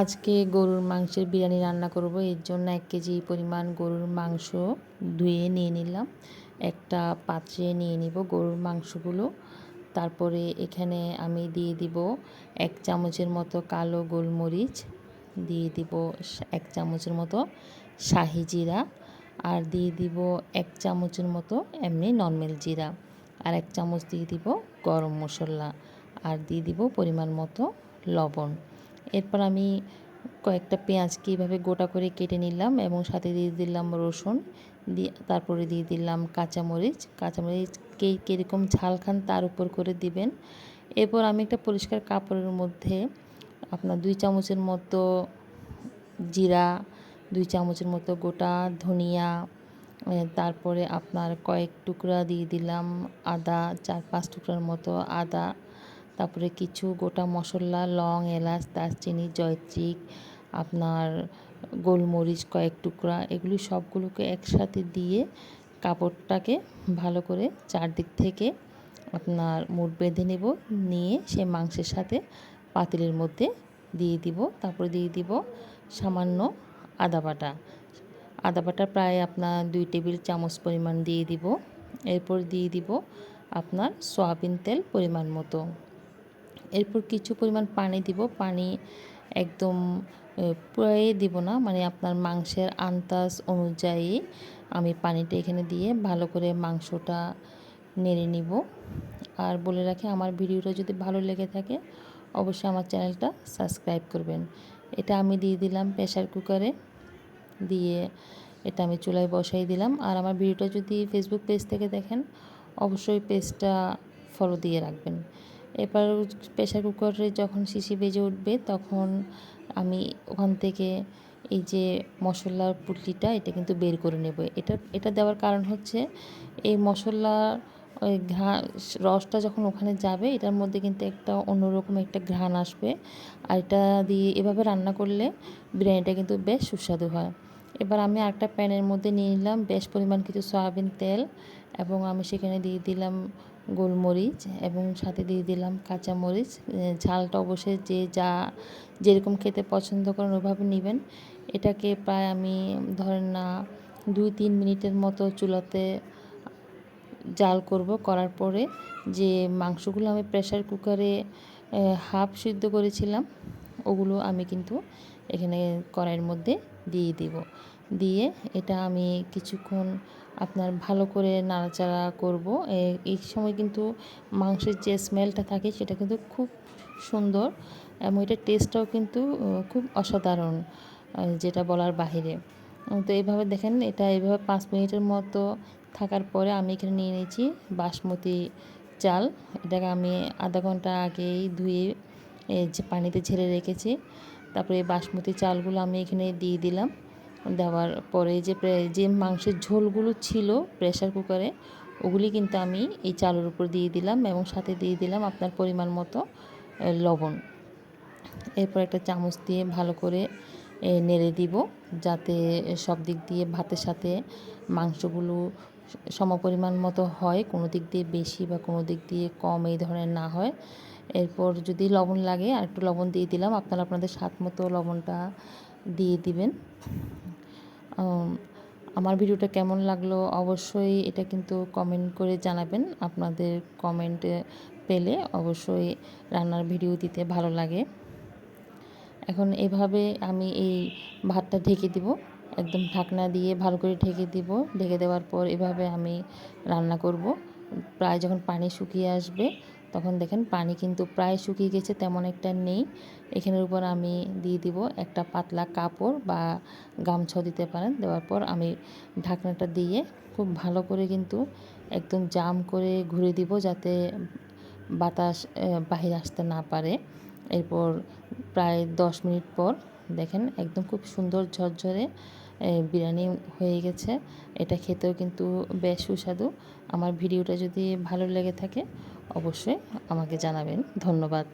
আজকে গরুর মাংসের বিরিয়ানি রান্না করব। এর জন্য এক কেজি পরিমাণ গরুর মাংস ধুয়ে নিয়ে নিলাম। একটা পাত্রে নিয়ে নিব গরুর মাংসগুলো। তারপরে এখানে আমি দিয়ে দিব এক চামচের মতো কালো গোলমরিচ, দিয়ে দিব এক চামচের মতো শাহি জিরা, আর দিয়ে দিব এক চামচের মতো এমনি নর্মাল জিরা, আর এক চামচ দিয়ে দিব গরম মশলা, আর দিয়ে দিব পরিমাণ মতো লবণ। এরপর আমি কয়েকটা পেঁয়াজকে এইভাবে গোটা করে কেটে নিলাম এবং সাথে দিয়ে দিলাম রসুন, দিয়ে তারপরে দিয়ে দিলাম কাঁচামরিচ। কাঁচামরিচ কে কীরকম ঝাল খান তার উপর করে দিবেন। এরপর আমি একটা পরিষ্কার কাপড়ের মধ্যে আপনার দুই চামচের মতো জিরা, দুই চামচের মতো গোটা ধনিয়া তারপরে আপনার কয়েক টুকরা দিয়ে দিলাম আদা, চার পাঁচ টুকরার মতো আদা। তারপরে কিছু গোটা মশলা, লং, এলাচ, দারচিনি, জয়ত্রিক, আপনার গোলমরিচ কয়েক টুকরা, এগুলি সবগুলোকে একসাথে দিয়ে কাপড়টাকে ভালো করে চারদিক থেকে আপনার মুঠ বেঁধে নেব, নিয়ে সে মাংসের সাথে পাতিলের মধ্যে দিয়ে দিব। তারপরে দিয়ে দিব সামান্য আদা বাটা। আদা বাটা প্রায় আপনার দুই টেবিল চামচ পরিমাণ দিয়ে দিব। এরপর দিয়ে দিব আপনার সয়াবিন তেল পরিমাণ মতো। এরপর কিছু পরিমাণ পানি দিব। পানি একদম পুরাই দিব না। মানে আপনার মাংসের আন্দাজ অনুযায়ী আমি পানিটা এখানে দিয়ে ভালো করে মাংসটা নেড়ে নিব। আর বলে রাখি, আমার ভিডিওটা যদি ভালো লেগে থাকে, অবশ্যই আমার চ্যানেলটা সাবস্ক্রাইব করবেন। এটা আমি দিয়ে দিলাম প্রেশার কুকারে। দিয়ে এটা আমি চুলায় বসাই দিলাম। আর আমার ভিডিওটা যদি ফেসবুক পেজ থেকে দেখেন, অবশ্যই পেজটা ফলো দিয়ে রাখবেন। এবার প্রেশার কুকারে যখন শিশি বেজে উঠবে, তখন আমি ওখান থেকে এই যে মশলার পুটলিটা, এটা কিন্তু বের করে নেব। এটা এটা দেওয়ার কারণ হচ্ছে এই মশলা, ওই ঘ্রাণ রসটা যখন ওখানে যাবে, এটার মধ্যে কিন্তু একটা অন্যরকম একটা ঘ্রাণ আসবে। আর এটা দিয়ে এভাবে রান্না করলে বিরিয়ানিটা কিন্তু বেশ সুস্বাদু হয়। এবার আমি আরেকটা প্যানের মধ্যে নিয়ে নিলাম বেশ পরিমাণ কিছু সয়াবিন তেল এবং আমি সেখানে দিয়ে দিলাম গোলমরিচ এবং সাথে দিয়ে দিলাম কাঁচামরিচ। ঝালটা অবশ্যই যে যা যেরকম খেতে পছন্দ করেন ওভাবে নেবেন। এটাকে প্রায় আমি ধরেন না দুই তিন মিনিটের মতো চুলাতে জাল করব। করার পরে যে মাংসগুলো আমি প্রেশার কুকারে হাফ সিদ্ধ করেছিলাম, ওগুলো আমি কিন্তু এখানে কড়াইয়ের মধ্যে দিয়ে দিব। দিয়ে এটা আমি কিছুক্ষণ আপনার ভালো করে নাড়াচাড়া করব। এই সময় কিন্তু মাংসের যে স্মেলটা থাকে সেটা কিন্তু খুব সুন্দর এবং এটার টেস্টটাও কিন্তু খুব অসাধারণ যেটা বলার বাহিরে। তো এইভাবে দেখেন, এটা এইভাবে পাঁচ মিনিটের মতো থাকার পরে আমি এখানে নিয়ে নিয়েছি বাসমতি চাল। এটাকে আমি আধা ঘণ্টা আগেই ধুয়ে যে পানিতে ঝেড়ে রেখেছি। তারপরে বাসমতি চালগুলো আমি এখানে দিয়ে দিলাম। দেওয়ার পরে যে যে মাংসের ঝোলগুলো ছিল প্রেশার কুকারে, ওগুলি কিন্তু আমি এই চালের উপর দিয়ে দিলাম এবং সাথে দিয়ে দিলাম আপনার পরিমাণ মতো লবণ। এরপর একটা চামচ দিয়ে ভালো করে নেড়ে দিব যাতে সব দিক দিয়ে ভাতের সাথে মাংসগুলো সমপরিমাণ মতো হয়, কোনো দিক দিয়ে বেশি বা কোনো দিক দিয়ে কম এই ধরনের না হয়। এরপর যদি লবণ লাগে আর একটু লবণ দিয়ে দিলাম, আপনারা আপনাদের স্বাদ মতো লবণটা দিয়ে দিবেন। আমার ভিডিওটা কেমন লাগল অবশ্যই এটা কিন্তু কমেন্ট করে জানাবেন। আপনাদের কমেন্টে পেলে অবশ্যই রান্নার ভিডিও দিতে ভালো লাগে। এখন এভাবে আমি এই ভাতটা ঢেকে দিব। একদম ঢাকনা দিয়ে ভালো করে ঢেকে দিব। ঢেকে দেওয়ার পর এভাবে আমি রান্না করব। প্রায় যখন পানি শুকিয়ে আসবে, তখন দেখেন পানি কিন্তু প্রায় শুকিয়ে গেছে, তেমন একটা নেই। এখানের উপর আমি দিয়ে দিব একটা পাতলা কাপড় বা গামছা দিতে পারেন। দেওয়ার পর আমি ঢাকনাটা দিয়ে খুব ভালো করে কিন্তু একদম জাম করে ঘুরে দিব যাতে বাতাস বাহির আসতে না পারে। এরপর প্রায় দশ মিনিট পর দেখেন, একদম খুব সুন্দর ঝরঝরে বিরিয়ানি হয়ে গেছে। এটা খেতেও কিন্তু বেশ সুস্বাদু। আমার ভিডিওটা যদি ভালো লেগে থাকে, অবশ্যই আমাকে জানাবেন। ধন্যবাদ।